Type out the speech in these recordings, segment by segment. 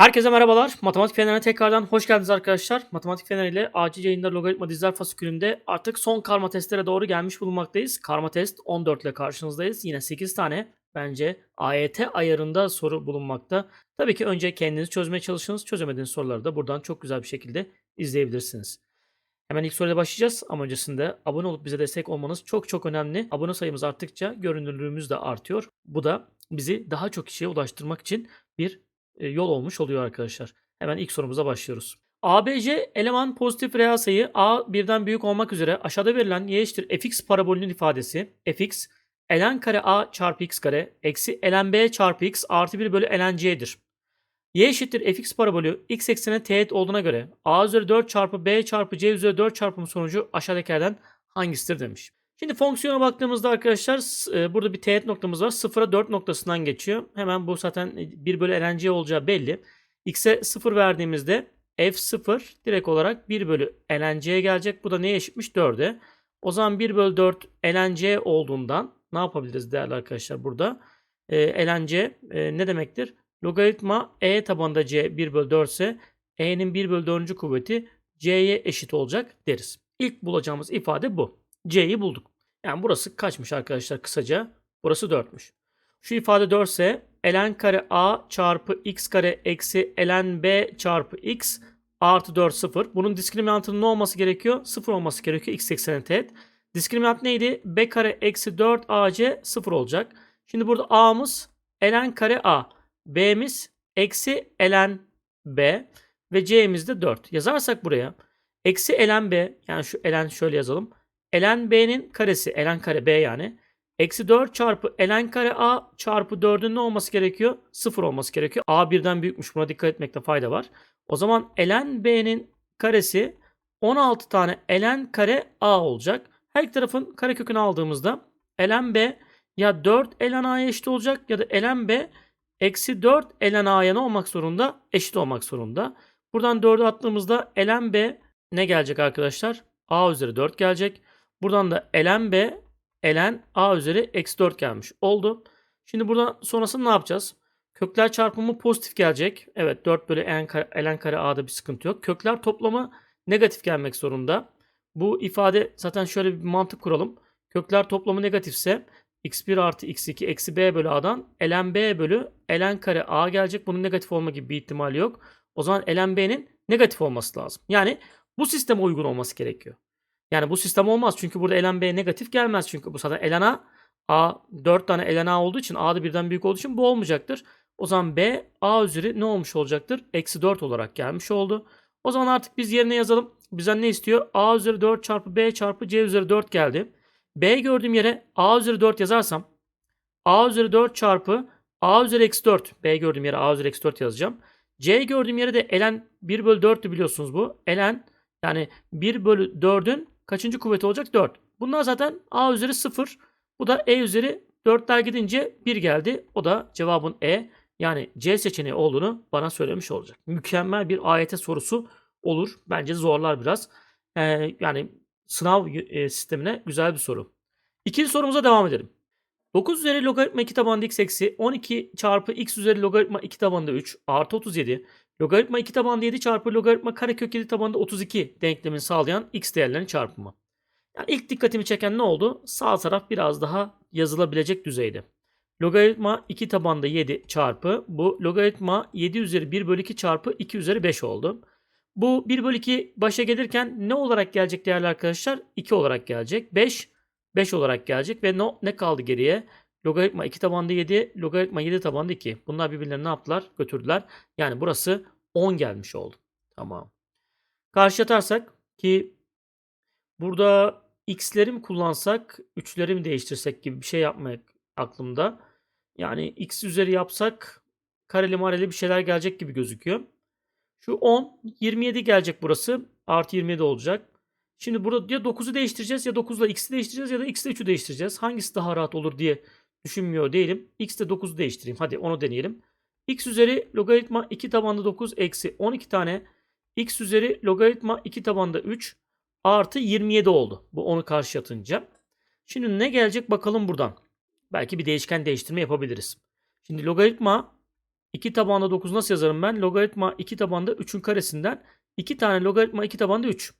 Herkese merhabalar. Matematik Feneri'ne tekrardan hoş geldiniz arkadaşlar. Matematik Feneri ile acil yayında logaritma diziler fasikülünde artık son karma testlere doğru gelmiş bulunmaktayız. Karma test 14 ile karşınızdayız. Yine 8 tane bence AYT ayarında soru bulunmakta. Tabii ki önce kendiniz çözmeye çalışınız. Çözemediğiniz soruları da buradan çok güzel bir şekilde izleyebilirsiniz. Hemen ilk soruyla başlayacağız ama öncesinde abone olup bize destek olmanız çok çok önemli. Abone sayımız arttıkça görünürlüğümüz de artıyor. Bu da bizi daha çok kişiye ulaştırmak için bir e, yol olmuş oluyor arkadaşlar. Hemen ilk sorumuza başlıyoruz. ABC eleman pozitif reel sayı A birden büyük olmak üzere aşağıda verilen y eşittir fx parabolünün ifadesi fx ln kare a çarpı x kare eksi ln b çarpı x artı 1 bölü ln c'dir. y eşittir fx parabolü x eksene teğet olduğuna göre a üzeri 4 çarpı b çarpı c üzeri 4 çarpımı sonucu aşağıdakilerden hangisidir demiş. Şimdi fonksiyona baktığımızda arkadaşlar e, burada bir teğet noktamız var. 0'a 4 noktasından geçiyor. Hemen bu zaten 1 bölü ln olacağı belli. x'e 0 verdiğimizde f0 direkt olarak 1 bölü ln gelecek. Bu da neye eşitmiş? 4'e. O zaman 1 bölü 4 ln olduğundan ne yapabiliriz değerli arkadaşlar burada? E, ln e, ne demektir? Logaritma e tabanında c 1 bölü 4 ise e'nin 1 bölü 4. kuvveti c'ye eşit olacak deriz. İlk bulacağımız ifade bu. c'yi bulduk. Yani burası kaçmış arkadaşlar kısaca? Burası 4'müş. Şu ifade 4 ise ln kare a çarpı x kare eksi ln b çarpı x artı 4 0. Bunun diskriminantının ne olması gerekiyor? 0 olması gerekiyor x ekseni teğet. Diskriminant neydi? b kare eksi 4 ac 0 olacak. Şimdi burada a'mız ln kare a. b'miz eksi ln b ve c'miz de 4. Yazarsak buraya eksi ln b yani şu ln şöyle yazalım ln b'nin karesi ln kare b yani eksi 4 çarpı ln kare a çarpı 4'ün ne olması gerekiyor? 0 olması gerekiyor. a birden büyükmüş buna dikkat etmekte fayda var. O zaman ln b'nin karesi 16 tane ln kare a olacak. Her iki tarafın karekökünü aldığımızda ln b ya 4 ln a'ya eşit olacak ya da ln b eksi 4 ln a'ya ne olmak zorunda? Eşit olmak zorunda. Buradan 4'ü attığımızda ln b ne gelecek arkadaşlar? a üzeri 4 gelecek. Buradan da ln b ln a üzeri eksi 4 gelmiş oldu. Şimdi buradan sonrasında ne yapacağız? Kökler çarpımı pozitif gelecek. Evet 4 bölü ln kare, ln kare a'da bir sıkıntı yok. Kökler toplamı negatif gelmek zorunda. Bu ifade zaten şöyle bir mantık kuralım. Kökler toplamı negatifse x1 artı x2 eksi b bölü a'dan ln b bölü ln kare a gelecek. Bunun negatif olma gibi bir ihtimali yok. O zaman ln b'nin negatif olması lazım. Yani bu sisteme uygun olması gerekiyor. Yani bu sistem olmaz. Çünkü burada ln b negatif gelmez. Çünkü bu zaten ln a, a 4 tane ln a olduğu için a da birden büyük olduğu için bu olmayacaktır. O zaman b a üzeri ne olmuş olacaktır? Eksi 4 olarak gelmiş oldu. O zaman artık biz yerine yazalım. Bizden ne istiyor? a üzeri 4 çarpı b çarpı c üzeri 4 geldi. b gördüğüm yere a üzeri 4 yazarsam a üzeri 4 çarpı a üzeri eksi 4. b gördüğüm yere a üzeri eksi 4 yazacağım. c gördüğüm yere de ln 1 bölü 4'tü biliyorsunuz bu. ln yani 1 bölü 4'ün kaçıncı kuvveti olacak? 4. Bunlar zaten a üzeri 0. Bu da e üzeri 4'ler gidince 1 geldi. O da cevabın e yani C seçeneği olduğunu bana söylemiş olacak. Mükemmel bir AYT sorusu olur. Bence zorlar biraz. Ee, yani sınav e, sistemine güzel bir soru. İkinci sorumuza devam edelim. 9 üzeri logaritma 2 tabanında x eksi 12 çarpı x üzeri logaritma 2 tabanında 3 artı 37 logaritma 2 tabanında 7 çarpı logaritma karekök 7 tabanında 32 denklemini sağlayan x değerlerinin çarpımı. Yani ilk dikkatimi çeken ne oldu? Sağ taraf biraz daha yazılabilecek düzeyde. Logaritma 2 tabanda 7 çarpı bu logaritma 7 üzeri 1 bölü 2 çarpı 2 üzeri 5 oldu. Bu 1 bölü 2 başa gelirken ne olarak gelecek değerli arkadaşlar? 2 olarak gelecek. 5 5 olarak gelecek ve no, ne kaldı geriye? Logaritma 2 tabanda 7, logaritma 7 tabanda 2. Bunlar birbirlerine ne yaptılar? Götürdüler. Yani burası 10 gelmiş oldu. Tamam. Karşı atarsak ki burada x'leri mi kullansak, 3'leri mi değiştirsek gibi bir şey yapmak aklımda. Yani x üzeri yapsak kareli mareli bir şeyler gelecek gibi gözüküyor. Şu 10, 27 gelecek burası. Artı 27 olacak. Şimdi burada ya 9'u değiştireceğiz ya 9 ile x'i değiştireceğiz ya da x ile 3'ü değiştireceğiz. Hangisi daha rahat olur diye düşünmüyor değilim. x ile 9'u değiştireyim. Hadi onu deneyelim. X üzeri logaritma 2 tabanda 9 eksi 12 tane x üzeri logaritma 2 tabanda 3 artı 27 oldu. Bu onu karşı atınca. Şimdi ne gelecek bakalım buradan. Belki bir değişken değiştirme yapabiliriz. Şimdi logaritma 2 tabanda 9 nasıl yazarım ben? Logaritma 2 tabanda 3'ün karesinden 2 tane logaritma 2 tabanda 3.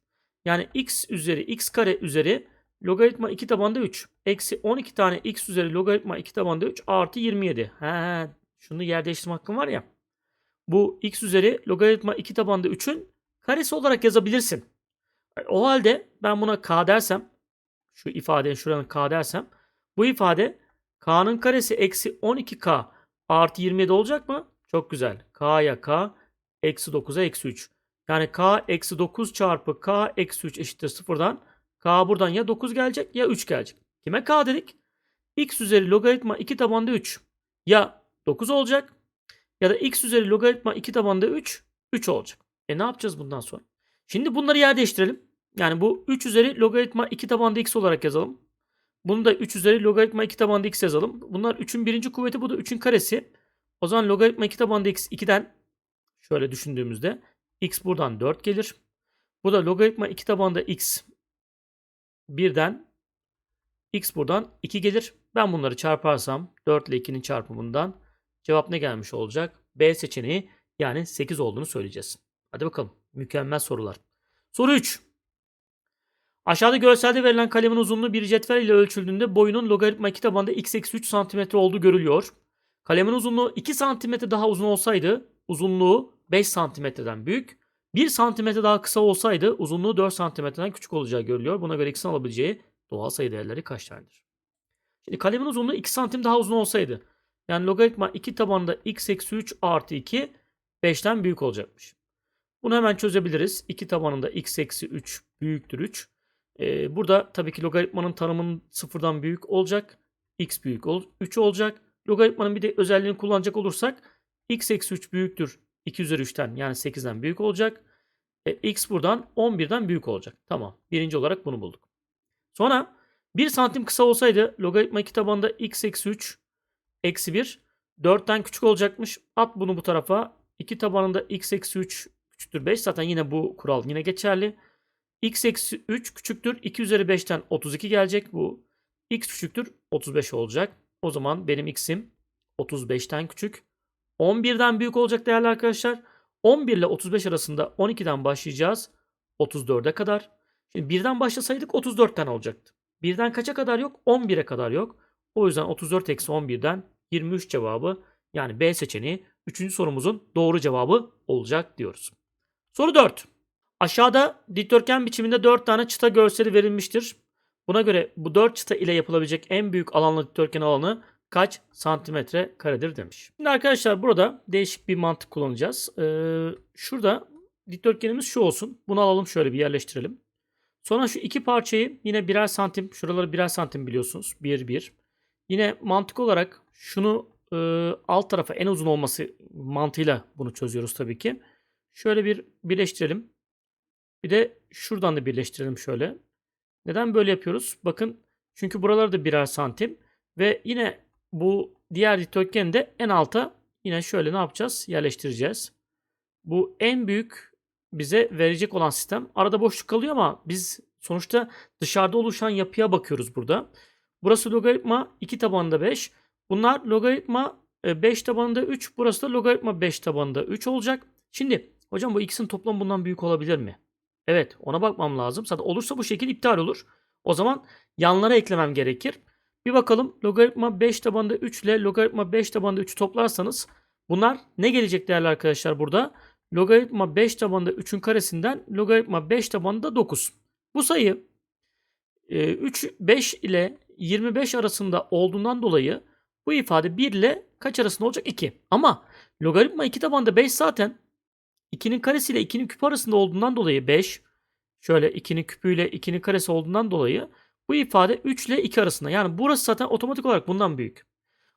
Yani x üzeri x kare üzeri logaritma 2 tabanda 3. Eksi 12 tane x üzeri logaritma 2 tabanda 3 artı 27. He, şunu yer değiştirme hakkım var ya. Bu x üzeri logaritma 2 tabanda 3'ün karesi olarak yazabilirsin. E, O halde ben buna k dersem şu ifadenin şuranın k dersem bu ifade k'nın karesi eksi 12k artı 27 olacak mı? Çok güzel. k'ya k eksi 9'a eksi 3. Yani k eksi 9 çarpı k eksi 3 eşittir sıfırdan. K buradan ya 9 gelecek ya 3 gelecek. Kime k dedik? x üzeri logaritma 2 tabanda 3 ya 9 olacak ya da x üzeri logaritma 2 tabanda 3 3 olacak. E ne yapacağız bundan sonra? Şimdi bunları yer değiştirelim. Yani bu 3 üzeri logaritma 2 tabanda x olarak yazalım. Bunu da 3 üzeri logaritma 2 tabanda x yazalım. Bunlar 3'ün birinci kuvveti bu da 3'ün karesi. O zaman logaritma 2 tabanda x 2'den şöyle düşündüğümüzde x buradan 4 gelir. Bu da logaritma 2 tabanda x 1'den x buradan 2 gelir. Ben bunları çarparsam 4 ile 2'nin çarpımından cevap ne gelmiş olacak? B seçeneği yani 8 olduğunu söyleyeceğiz. Hadi bakalım. Mükemmel sorular. Soru 3. Aşağıda görselde verilen kalemin uzunluğu bir cetvel ile ölçüldüğünde boyunun logaritma 2 tabanda x eksi 3 cm olduğu görülüyor. Kalemin uzunluğu 2 cm daha uzun olsaydı uzunluğu 5 cm'den büyük. 1 cm daha kısa olsaydı uzunluğu 4 cm'den küçük olacağı görülüyor. Buna göre x'in alabileceği doğal sayı değerleri kaç tanedir? Şimdi kalemin uzunluğu 2 santim daha uzun olsaydı yani logaritma 2 tabanında x eksi 3 artı 2 5'ten büyük olacakmış. Bunu hemen çözebiliriz. 2 tabanında x eksi 3 büyüktür 3. Ee, burada tabii ki logaritmanın tanımının sıfırdan büyük olacak. x büyük ol 3 olacak. Logaritmanın bir de özelliğini kullanacak olursak x eksi 3 büyüktür 2 üzeri 3'ten yani 8'den büyük olacak. E, x buradan 11'den büyük olacak. Tamam. Birinci olarak bunu bulduk. Sonra 1 santim kısa olsaydı logaritma 2 tabanında x eksi 3 eksi 1 4'ten küçük olacakmış. At bunu bu tarafa. 2 tabanında x eksi 3 küçüktür 5. Zaten yine bu kural yine geçerli. x eksi 3 küçüktür. 2 üzeri 5'ten 32 gelecek bu. x küçüktür 35 olacak. O zaman benim x'im 35'ten küçük. 11'den büyük olacak değerli arkadaşlar. 11 ile 35 arasında 12'den başlayacağız. 34'e kadar. Şimdi 1'den başlasaydık 34'ten olacaktı. 1'den kaça kadar yok? 11'e kadar yok. O yüzden 34 eksi 11'den 23 cevabı yani B seçeneği 3. sorumuzun doğru cevabı olacak diyoruz. Soru 4. Aşağıda dikdörtgen biçiminde 4 tane çıta görseli verilmiştir. Buna göre bu 4 çıta ile yapılabilecek en büyük alanlı dikdörtgen alanı kaç santimetre karedir demiş. Şimdi arkadaşlar burada değişik bir mantık kullanacağız. Ee, şurada dikdörtgenimiz şu olsun. Bunu alalım şöyle bir yerleştirelim. Sonra şu iki parçayı yine birer santim, şuraları birer santim biliyorsunuz. 1 1. Yine mantık olarak şunu e, alt tarafa en uzun olması mantığıyla bunu çözüyoruz tabii ki. Şöyle bir birleştirelim. Bir de şuradan da birleştirelim şöyle. Neden böyle yapıyoruz? Bakın çünkü buraları da birer santim ve yine bu diğer dikdörtgeni de en alta yine şöyle ne yapacağız? Yerleştireceğiz. Bu en büyük bize verecek olan sistem. Arada boşluk kalıyor ama biz sonuçta dışarıda oluşan yapıya bakıyoruz burada. Burası logaritma 2 tabanında 5. Bunlar logaritma 5 tabanında 3. Burası da logaritma 5 tabanında 3 olacak. Şimdi hocam bu ikisinin toplam bundan büyük olabilir mi? Evet ona bakmam lazım. Zaten olursa bu şekil iptal olur. O zaman yanlara eklemem gerekir. Bir bakalım logaritma 5 tabanında 3 ile logaritma 5 tabanında 3 toplarsanız bunlar ne gelecek değerli arkadaşlar burada? Logaritma 5 tabanında 3'ün karesinden logaritma 5 tabanında 9. Bu sayı 3, 5 ile 25 arasında olduğundan dolayı bu ifade 1 ile kaç arasında olacak? 2. Ama logaritma 2 tabanında 5 zaten 2'nin karesi ile 2'nin küpü arasında olduğundan dolayı 5. Şöyle 2'nin küpü ile 2'nin karesi olduğundan dolayı bu ifade 3 ile 2 arasında. Yani burası zaten otomatik olarak bundan büyük.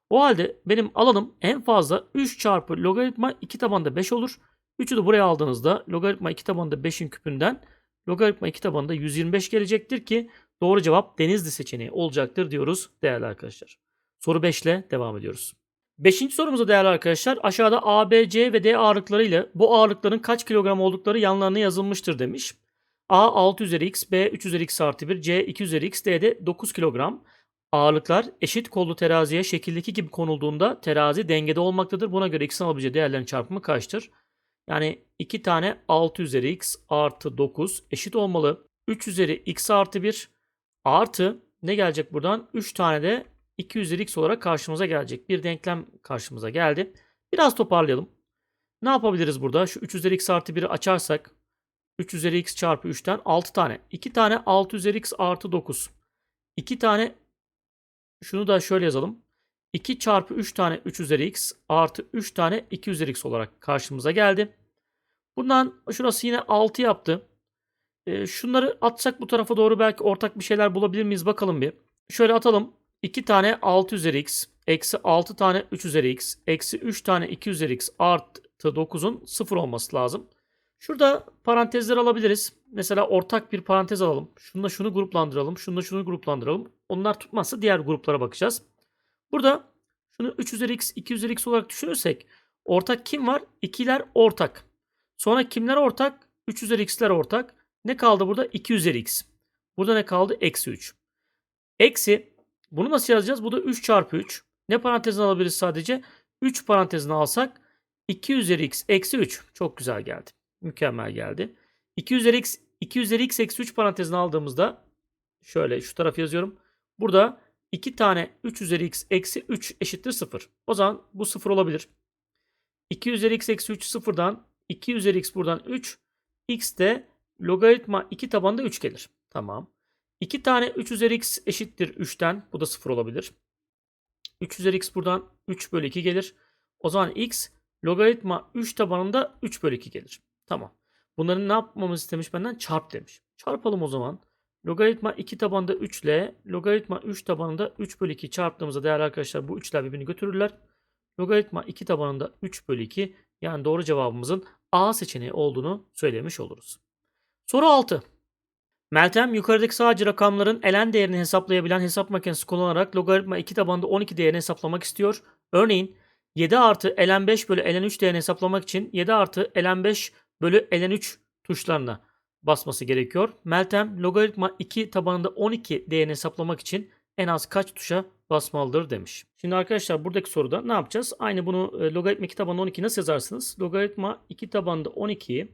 O halde benim alanım en fazla 3 çarpı logaritma 2 tabanında 5 olur. 3'ü de buraya aldığınızda logaritma 2 tabanında 5'in küpünden logaritma 2 tabanında 125 gelecektir ki doğru cevap Denizli seçeneği olacaktır diyoruz değerli arkadaşlar. Soru 5 ile devam ediyoruz. Beşinci sorumuza değerli arkadaşlar aşağıda A, B, C ve D ağırlıkları ile bu ağırlıkların kaç kilogram oldukları yanlarına yazılmıştır demiş. A 6 üzeri x, B 3 üzeri x artı 1, C 2 üzeri x, D de 9 kilogram. Ağırlıklar eşit kollu teraziye şekildeki gibi konulduğunda terazi dengede olmaktadır. Buna göre x'in alabileceği değerlerin çarpımı kaçtır? Yani 2 tane 6 üzeri x artı 9 eşit olmalı. 3 üzeri x artı 1 artı ne gelecek buradan? 3 tane de 2 üzeri x olarak karşımıza gelecek. Bir denklem karşımıza geldi. Biraz toparlayalım. Ne yapabiliriz burada? Şu 3 üzeri x artı 1'i açarsak 3 üzeri x çarpı 3'ten 6 tane. 2 tane 6 üzeri x artı 9. 2 tane şunu da şöyle yazalım. 2 çarpı 3 tane 3 üzeri x artı 3 tane 2 üzeri x olarak karşımıza geldi. Bundan şurası yine 6 yaptı. E, şunları atsak bu tarafa doğru belki ortak bir şeyler bulabilir miyiz bakalım bir. Şöyle atalım. 2 tane 6 üzeri x eksi 6 tane 3 üzeri x eksi 3 tane 2 üzeri x artı 9'un 0 olması lazım. Şurada parantezler alabiliriz. Mesela ortak bir parantez alalım. Şununla şunu gruplandıralım. Şununla şunu gruplandıralım. Onlar tutmazsa diğer gruplara bakacağız. Burada şunu 3 üzeri x, 2 üzeri x olarak düşünürsek ortak kim var? 2'ler ortak. Sonra kimler ortak? 3 üzeri x'ler ortak. Ne kaldı burada? 2 üzeri x. Burada ne kaldı? Eksi 3. Eksi. Bunu nasıl yazacağız? Bu da 3 çarpı 3. Ne parantezini alabiliriz sadece? 3 parantezini alsak 2 üzeri x eksi 3. Çok güzel geldi. Mükemmel geldi. 2 üzeri x 2 üzeri x eksi 3 parantezini aldığımızda şöyle şu tarafı yazıyorum. Burada 2 tane 3 üzeri x eksi 3 eşittir 0. O zaman bu 0 olabilir. 2 üzeri x eksi 3 sıfırdan 2 üzeri x buradan 3. x de logaritma 2 tabanda 3 gelir. Tamam. 2 tane 3 üzeri x eşittir 3'ten. Bu da 0 olabilir. 3 üzeri x buradan 3 bölü 2 gelir. O zaman x logaritma 3 tabanında 3 bölü 2 gelir. Tamam. Bunların ne yapmamızı istemiş benden? Çarp demiş. Çarpalım o zaman. Logaritma 2 tabanında 3 ile logaritma 3 tabanında 3 bölü 2 çarptığımızda değerli arkadaşlar bu üçler birbirini götürürler. Logaritma 2 tabanında 3 bölü 2 yani doğru cevabımızın A seçeneği olduğunu söylemiş oluruz. Soru 6. Meltem yukarıdaki sadece rakamların elen değerini hesaplayabilen hesap makinesi kullanarak logaritma 2 tabanında 12 değerini hesaplamak istiyor. Örneğin 7 artı elen 5 bölü elen 3 değerini hesaplamak için 7 artı elen 5 bölü elen 3 tuşlarına basması gerekiyor. Meltem logaritma 2 tabanında 12 değerini hesaplamak için en az kaç tuşa basmalıdır demiş. Şimdi arkadaşlar buradaki soruda ne yapacağız? Aynı bunu e, logaritma 2 tabanında 12 nasıl yazarsınız? Logaritma 2 tabanında 12'yi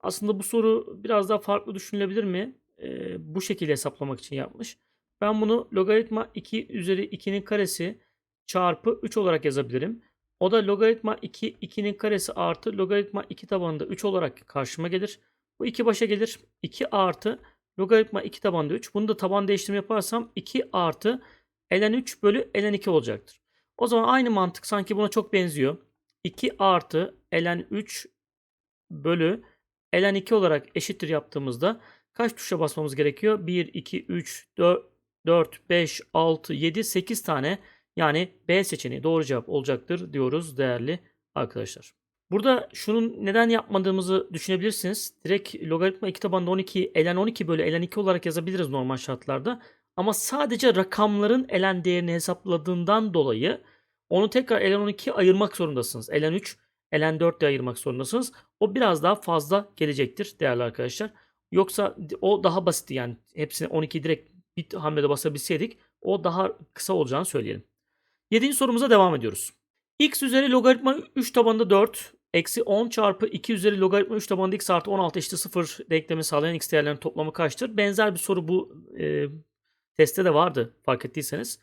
aslında bu soru biraz daha farklı düşünülebilir mi? E, bu şekilde hesaplamak için yapmış. Ben bunu logaritma 2 üzeri 2'nin karesi çarpı 3 olarak yazabilirim. O da logaritma 2, 2'nin karesi artı logaritma 2 tabanında 3 olarak karşıma gelir. Bu 2 başa gelir. 2 artı logaritma 2 tabanında 3. Bunu da taban değiştirme yaparsam 2 artı ln 3 bölü ln 2 olacaktır. O zaman aynı mantık sanki buna çok benziyor. 2 artı ln 3 bölü ln 2 olarak eşittir yaptığımızda kaç tuşa basmamız gerekiyor? 1, 2, 3, 4, 4 5, 6, 7, 8 tane yani B seçeneği doğru cevap olacaktır diyoruz değerli arkadaşlar. Burada şunun neden yapmadığımızı düşünebilirsiniz. Direkt logaritma 2 tabanında 12 ln 12 bölü ln 2 olarak yazabiliriz normal şartlarda. Ama sadece rakamların ln değerini hesapladığından dolayı onu tekrar ln 12 ayırmak zorundasınız. ln 3, ln 4 de ayırmak zorundasınız. O biraz daha fazla gelecektir değerli arkadaşlar. Yoksa o daha basit yani hepsini 12 direkt bir hamlede basabilseydik o daha kısa olacağını söyleyelim. Yedinci sorumuza devam ediyoruz. x üzeri logaritma 3 tabanında 4 eksi 10 çarpı 2 üzeri logaritma 3 tabanında x artı 16 eşittir 0 denklemi sağlayan x değerlerinin toplamı kaçtır? Benzer bir soru bu e, testte de vardı fark ettiyseniz.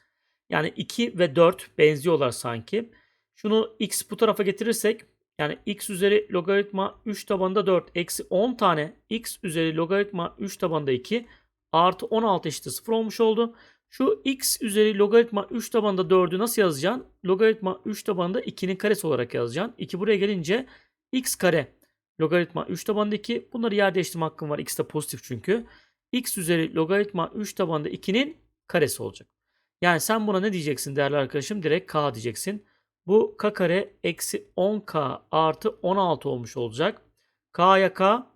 Yani 2 ve 4 benziyorlar sanki. Şunu x bu tarafa getirirsek yani x üzeri logaritma 3 tabanında 4 eksi 10 tane x üzeri logaritma 3 tabanında 2 artı 16 eşittir 0 olmuş oldu. Şu x üzeri logaritma 3 tabanında 4'ü nasıl yazacaksın? Logaritma 3 tabanında 2'nin karesi olarak yazacaksın. 2 buraya gelince x kare logaritma 3 tabanında 2. Bunları yer değiştirme hakkım var. X de pozitif çünkü. x üzeri logaritma 3 tabanında 2'nin karesi olacak. Yani sen buna ne diyeceksin değerli arkadaşım? Direkt k diyeceksin. Bu k kare eksi 10k artı 16 olmuş olacak. k'ya k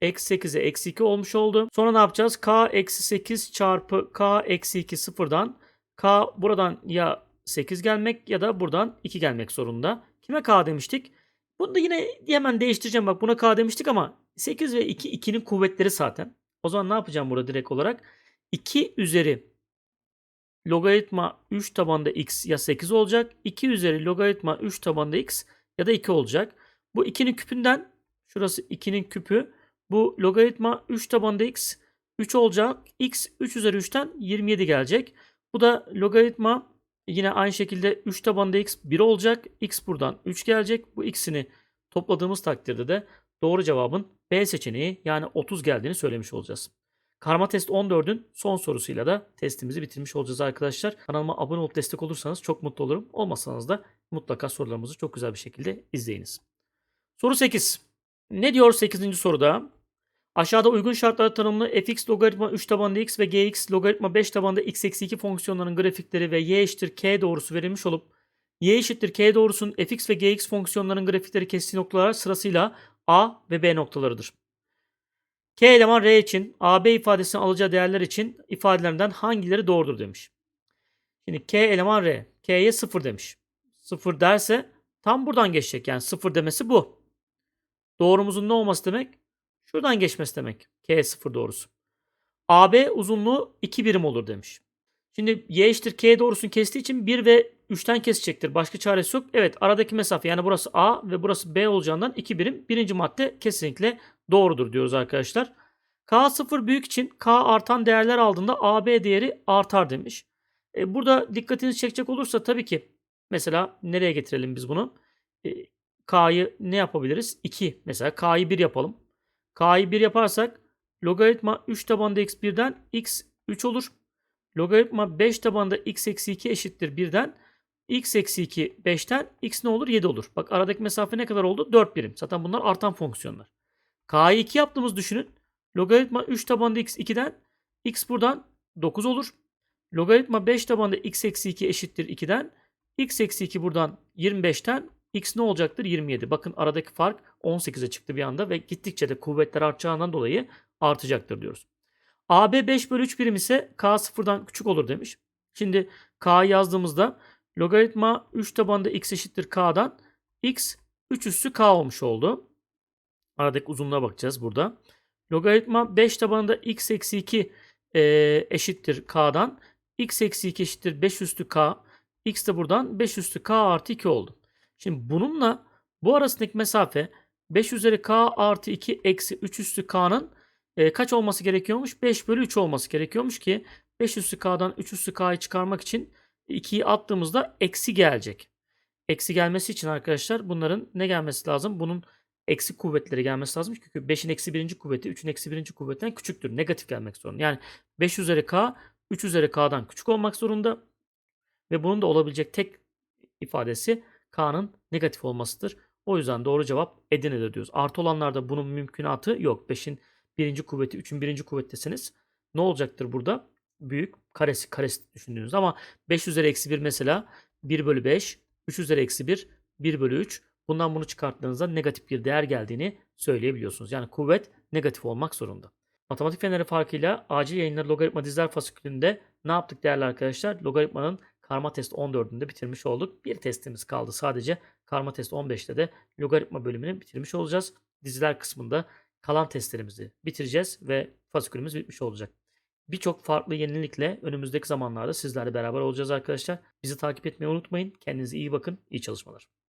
eksi 8'e eksi 2 olmuş oldu. Sonra ne yapacağız? K eksi 8 çarpı K eksi 2 sıfırdan. K buradan ya 8 gelmek ya da buradan 2 gelmek zorunda. Kime K demiştik? Bunu da yine hemen değiştireceğim. Bak buna K demiştik ama 8 ve 2 2'nin kuvvetleri zaten. O zaman ne yapacağım burada direkt olarak? 2 üzeri logaritma 3 tabanında x ya 8 olacak. 2 üzeri logaritma 3 tabanında x ya da 2 olacak. Bu 2'nin küpünden şurası 2'nin küpü. Bu logaritma 3 tabanında x 3 olacak. x 3 üzeri 3'ten 27 gelecek. Bu da logaritma yine aynı şekilde 3 tabanında x 1 olacak. x buradan 3 gelecek. Bu x'ini topladığımız takdirde de doğru cevabın B seçeneği yani 30 geldiğini söylemiş olacağız. Karma test 14'ün son sorusuyla da testimizi bitirmiş olacağız arkadaşlar. Kanalıma abone olup destek olursanız çok mutlu olurum. Olmasanız da mutlaka sorularımızı çok güzel bir şekilde izleyiniz. Soru 8. Ne diyor 8. soruda? Aşağıda uygun şartlarda tanımlı fx logaritma 3 tabanında x ve gx logaritma 5 tabanında x eksi 2 fonksiyonlarının grafikleri ve y eşittir k doğrusu verilmiş olup y eşittir k doğrusunun fx ve gx fonksiyonlarının grafikleri kestiği noktalar sırasıyla a ve b noktalarıdır. K eleman R için AB ifadesini alacağı değerler için ifadelerinden hangileri doğrudur demiş. Şimdi K eleman R. K'ye 0 demiş. 0 derse tam buradan geçecek. Yani 0 demesi bu. Doğrumuzun ne olması demek? Şuradan geçmesi demek. K 0 doğrusu. AB uzunluğu 2 birim olur demiş. Şimdi y eşittir k doğrusunu kestiği için 1 ve 3'ten kesecektir. Başka çaresi yok. Evet aradaki mesafe yani burası a ve burası b olacağından 2 birim. Birinci madde kesinlikle doğrudur diyoruz arkadaşlar. K 0 büyük için K artan değerler aldığında AB değeri artar demiş. E, burada dikkatinizi çekecek olursa tabii ki mesela nereye getirelim biz bunu? E, K'yı ne yapabiliriz? 2 mesela K'yı 1 yapalım. K'yı 1 yaparsak logaritma 3 tabanında x1'den x 3 olur. Logaritma 5 tabanında x eksi 2 eşittir 1'den x eksi 2 5'ten x ne olur? 7 olur. Bak aradaki mesafe ne kadar oldu? 4 birim. Zaten bunlar artan fonksiyonlar. K'yı 2 yaptığımız düşünün. Logaritma 3 tabanında x 2'den x buradan 9 olur. Logaritma 5 tabanında x eksi 2 eşittir 2'den x eksi 2 buradan 25'ten x ne olacaktır? 27. Bakın aradaki fark 18'e çıktı bir anda ve gittikçe de kuvvetler artacağından dolayı artacaktır diyoruz. AB 5 bölü 3 birim ise K sıfırdan küçük olur demiş. Şimdi K yazdığımızda logaritma 3 tabanında x eşittir K'dan x 3 üssü K olmuş oldu. Aradaki uzunluğa bakacağız burada. Logaritma 5 tabanında x eksi 2 e, eşittir K'dan x eksi 2 eşittir 5 üstü K. x de buradan 5 üstü K artı 2 oldu. Şimdi bununla bu arasındaki mesafe 5 üzeri K artı 2 eksi 3 üstü K'nın e, kaç olması gerekiyormuş? 5 bölü 3 olması gerekiyormuş ki 5 üstü K'dan 3 üstü K'yı çıkarmak için 2'yi attığımızda eksi gelecek. Eksi gelmesi için arkadaşlar bunların ne gelmesi lazım? Bunun eksi kuvvetleri gelmesi lazım. Çünkü 5'in eksi birinci kuvveti 3'ün eksi birinci kuvvetinden küçüktür. Negatif gelmek zorunda. Yani 5 üzeri K 3 üzeri K'dan küçük olmak zorunda. Ve bunun da olabilecek tek ifadesi K'nın negatif olmasıdır. O yüzden doğru cevap Edirne'de diyoruz. Artı olanlarda bunun mümkünatı yok. 5'in birinci kuvveti 3'ün birinci kuvvettesiniz. Ne olacaktır burada? Büyük karesi karesi düşündüğünüz ama 5 üzeri eksi 1 mesela 1 bölü 5 3 üzeri eksi 1 1 bölü 3 bundan bunu çıkarttığınızda negatif bir değer geldiğini söyleyebiliyorsunuz. Yani kuvvet negatif olmak zorunda. Matematik feneri farkıyla acil yayınları logaritma diziler fasikülünde ne yaptık değerli arkadaşlar? Logaritmanın karma test 14'ünde bitirmiş olduk. Bir testimiz kaldı sadece. Karma test 15'te de logaritma bölümünü bitirmiş olacağız. Diziler kısmında kalan testlerimizi bitireceğiz ve fasikülümüz bitmiş olacak. Birçok farklı yenilikle önümüzdeki zamanlarda sizlerle beraber olacağız arkadaşlar. Bizi takip etmeyi unutmayın. Kendinize iyi bakın. İyi çalışmalar.